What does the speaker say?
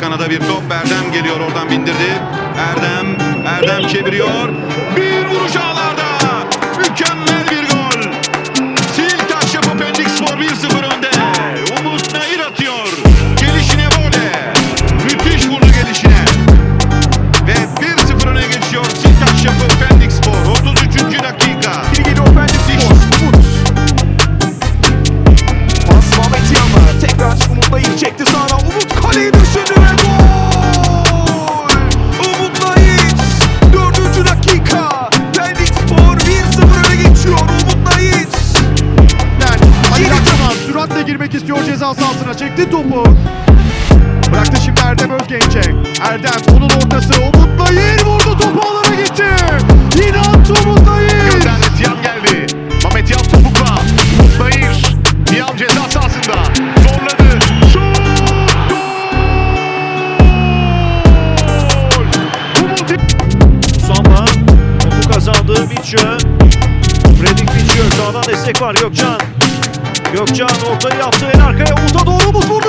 kanada bir top. Erdem geliyor oradan bindirdi. Erdem, Erdem çeviriyor. Bir vuruş ağlarda. Süratle girmek istiyor ceza sahasına çekti topu. Bıraktı şimdi Erdem Özgenç'e. Erdem onun ortası Umut Nayir vurdu topu alana gitti. Yine attı Umut Nayir. Gönderdi Tiam geldi. Mehmet Yam topukla. Umut Nayır. Tiam ceza sahasında. Zorladı. Şut! Gol! Umut Samba topu kazandı Mitchell. Fredrik Mitchell sağdan destek var Gökcan. Gökcan ortayı yaptı. En arkaya Umut'a doğru Umut vurdu